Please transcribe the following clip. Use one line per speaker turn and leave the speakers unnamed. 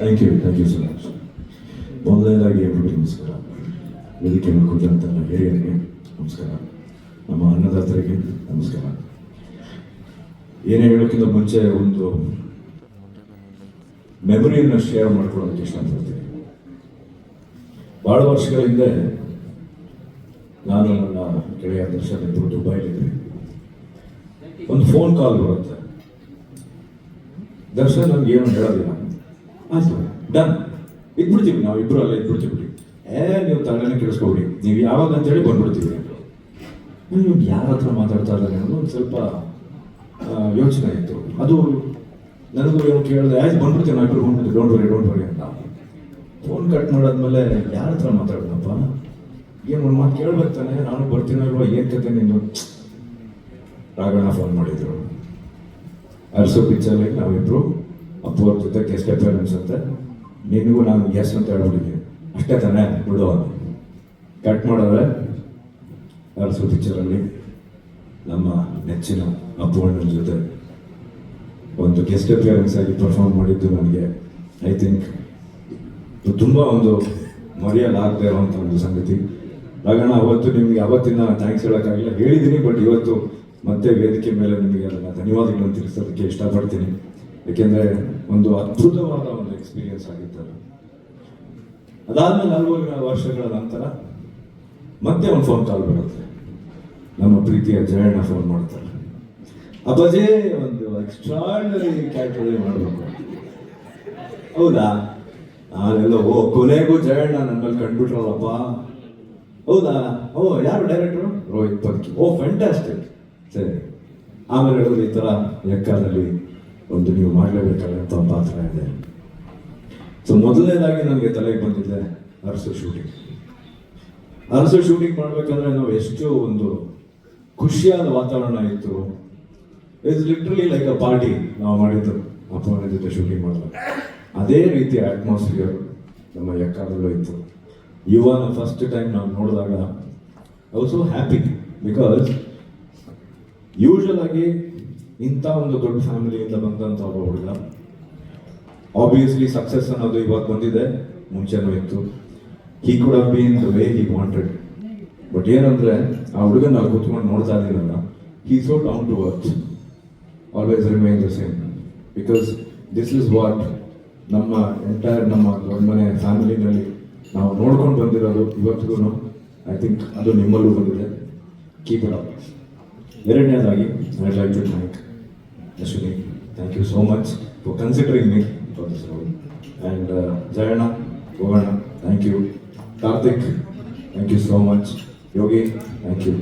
Thank you thank you so much ಮೊದಲನೇದಾಗಿ ಎಲ್ರಿಗೂ ನಮಸ್ಕಾರ. ವೇದಿಕೆ ಕೂತಂತೆಲ್ಲ ಹಿರಿಯರಿಗೆ ನಮಸ್ಕಾರ. ನಮ್ಮ ಅನ್ನದಾತರಿಗೆ ನಮಸ್ಕಾರ. ಏನೇ ಹೇಳೋಕ್ಕಿಂತ ಮುಂಚೆ ಒಂದು ಮೆಮೊರಿಯನ್ನು ಶೇರ್ ಮಾಡ್ಕೊಳ್ಳೋದಕ್ಕೆ ಇಷ್ಟಪಡ್ತೀನಿ. ಭಾಳ ವರ್ಷಗಳ ಹಿಂದೆ ನಾನು ನನ್ನ ಗೆಳೆಯ ದರ್ಶನ ಇಬ್ಬರು ದುಬೈಲಿದ್ದೆ ಒಂದು ಫೋನ್ ಕಾಲ್ ಬರುತ್ತೆ. ದರ್ಶನ್ ನಮ್ಗೆ ಏನು ಹೇಳೋದಿಲ್ಲ. ಆಯ್ತು, ಡನ್. ಇದ್ಬಿಡ್ತೀವಿ ನಾವು ಇಬ್ರು ಅಲ್ಲ ಇದ್ಬಿಡ್ತೀವಿ. ಬಿಡಿ ಏ, ನೀವು ತಲೆನೇ ಕೇಳಿಸ್ಕೊಬಿಡಿ ನೀವು ಯಾವಾಗ ಅಂತೇಳಿ ಬಂದ್ಬಿಡ್ತೀವಿ. ನೀವು ಯಾರ ಹತ್ರ ಮಾತಾಡ್ತಾ ಇದ್ದಾರೆ ಅನ್ನೋದು ಒಂದು ಸ್ವಲ್ಪ ಯೋಚನೆ ಇತ್ತು. ಅದು ನನಗೂ ಏನು ಕೇಳಿದೆ, ಆಯ್ತು, ಬಂದ್ಬಿಡ್ತೀವಿ ನಾವು ಇಬ್ರು ಬಂದ್ಬಿಡ್ತೀವಿ ಡೋಂಟ್ ವರಿ ಡೋಂಟ್ ವರಿ ಅಂತ. ಫೋನ್ ಕಟ್ ಮಾಡಾದ್ಮೇಲೆ ಯಾರ ಹತ್ರ ಮಾತಾಡೋಣಪ್ಪ ಏನು ಒಂದು ಮಾತು ಕೇಳ್ಬೇಕು ತಾನೆ? ನಾನು ಬರ್ತೀನೋ ಇಲ್ವಾ? ಏನು ಕತೆ ನೀನು? ರಾಘಣ್ಣ ಫೋನ್ ಮಾಡಿದ್ರು. ಅರಸು ಪಿಕ್ಚರ್ಲಿ ನಾವಿಬ್ರು ಅಪ್ಪು ಅವ್ರ ಜೊತೆ ಗೆಸ್ಟ್ ಅಪಿಯರೆನ್ಸ್ ಅಂತ ನಿನಗೂ ನಾನು ಎಸ್ ಅಂತ ಹೇಳ್ಬಿಟ್ಟಿದ್ದೀನಿ ಅಷ್ಟೇ ತಾನೇ, ಬಿಡು ಅಂತ. ಕಟ್ ಮಾಡಿದ್ರೆ ಅರಸು ಪಿಕ್ಚರಲ್ಲಿ ನಮ್ಮ ನೆಚ್ಚಿನ ಅಪ್ಪು ಅಣ್ಣನ ಜೊತೆ. ಒಂದು ಗೆಸ್ಟ್ ಅಪಿಯರೆನ್ಸ್ ಆಗಿ ಪರ್ಫಾರ್ಮ್ ಮಾಡಿದ್ದು ನನಗೆ ಐ ಥಿಂಕ್ ತುಂಬ ಒಂದು ಮರೆಯಲಾಗದೇ ಇರುವಂಥ ಒಂದು ಸಂಗತಿ. ಹಾಗಣ ಅವತ್ತು ನಿಮಗೆ ಅವತ್ತಿನ ಥ್ಯಾಂಕ್ಸ್ ಹೇಳೋಕ್ಕಾಗಿಲ್ಲ. ಹೇಳಿದ್ದೀನಿ ಬಟ್ ಇವತ್ತು ಮತ್ತೆ ವೇದಿಕೆ ಮೇಲೆ ನಿಮಗೆ ಅದನ್ನು ಧನ್ಯವಾದಗಳನ್ನು ತಿಳಿಸೋದಕ್ಕೆ ಇಷ್ಟಪಡ್ತೀನಿ. ಏಕೆಂದರೆ ಒಂದು ಅದ್ಭುತವಾದ ಒಂದು ಎಕ್ಸ್ಪೀರಿಯನ್ಸ್ ಆಗಿತ್ತು ಅದು. ಅದಾದ್ಮೇಲೆ ಹಲವು ವರ್ಷಗಳ ನಂತರ ಮತ್ತೆ ಒಂದು ಫೋನ್ ಕಾಲ್ ಬರುತ್ತೆ. ನಮ್ಮ ಪ್ರೀತಿಯ ಜಯಣ್ಣ ಫೋನ್ ಮಾಡ್ತಾರೆ ಅಪ್ಪಾಜಿ, ಒಂದು ಎಕ್ಸ್ಟ್ರಾರ್ಡನರಿ ಕ್ಯಾರೆಕ್ಟರ್ ಮಾಡಬೇಕು. ಹೌದಾ? ನಾನೆಲ್ಲ ಓ, ಕೊನೆಗೂ ಜಯಣ್ಣ ನನ್ನ ಮೇಲೆ ಕಂಡ್ಬಿಟ್ರಲ್ಲಪ್ಪ. ಹೌದಾ? ಓ, ಯಾರು ಡೈರೆಕ್ಟ್ರು ರೋಹಿತ್ ಪಂಕಿ. ಓ ಫ್ಯಾಂಟಾಸ್ಟಿಕ್ ಸರಿ. ಆಮೇಲೆ ಹೇಳಿದ್ರು ಈ ಥರ ಲೆಕ್ಕದಲ್ಲಿ ಒಂದು ನೀವು ಮಾಡಲೇಬೇಕಾದಂಥ ಪಾತ್ರ ಇದೆ. ಸೊ ಮೊದಲನೇದಾಗಿ ನನಗೆ ತಲೆಗೆ ಬಂದಿದ್ದೆ ಅರಸು ಶೂಟಿಂಗ್ ಅರಸು ಶೂಟಿಂಗ್ ಮಾಡಬೇಕಂದ್ರೆ ನಾವು ಎಷ್ಟು ಒಂದು ಖುಷಿಯಾದ ವಾತಾವರಣ ಇತ್ತು. It's literally like a party ನಾವು ಮಾಡಿದ್ದು. ಅಪ್ಪನ ಜೊತೆ ಶೂಟಿಂಗ್ ಮಾಡಿದ್ರು ಅದೇ ರೀತಿಯ ಅಟ್ಮಾಸ್ಫಿಯರ್ ನಮ್ಮ ಲೆಕ್ಕದಲ್ಲೂ ಇತ್ತು. ಯುವನ ಫಸ್ಟ್ ಟೈಮ್ ನಾವು ನೋಡಿದಾಗ ಆಲ್ಸೋ ಹ್ಯಾಪಿ ಬಿಕಾಸ್ ಯೂಶಲ್ ಆಗಿ ಇಂಥ ಒಂದು ದೊಡ್ಡ ಫ್ಯಾಮಿಲಿಯಿಂದ ಬಂದಂಥ ಒಬ್ಬ ಹುಡುಗ. ಆಬ್ವಿಯಸ್ಲಿ ಸಕ್ಸಸ್ ಅನ್ನೋದು ಇವಾಗ ಬಂದಿದೆ, ಮುಂಚೆನೂ ಇತ್ತು. He could have been the way he wanted but ಏನಂದ್ರೆ, ಆ ಹುಡುಗನ ನಾವು ಕೂತ್ಕೊಂಡು ನೋಡ್ತಾ ಇದ್ದೀನಲ್ಲ he so down to work always remain the same because this is what ನಮ್ಮ ಎಂಟೈರ್ ನಮ್ಮ ದೊಡ್ಡ ಮನೆ ಫ್ಯಾಮಿಲಿನಲ್ಲಿ ನಾವು ನೋಡ್ಕೊಂಡು ಬಂದಿರೋದು ಇವತ್ತಿಗೂ ಐ ಥಿಂಕ್ ಅದು ನಿಮ್ಮಲ್ಲೂ ಬಂದಿದೆ. ಕೀಪ್ ಇಟ್ ಅಪ್ ಎರಡನೇದಾಗಿ I like to thank Ashwini. Thank you so much for considering me for this role and Jayanna Govanna thank you Karthik thank you so much Yogi thank you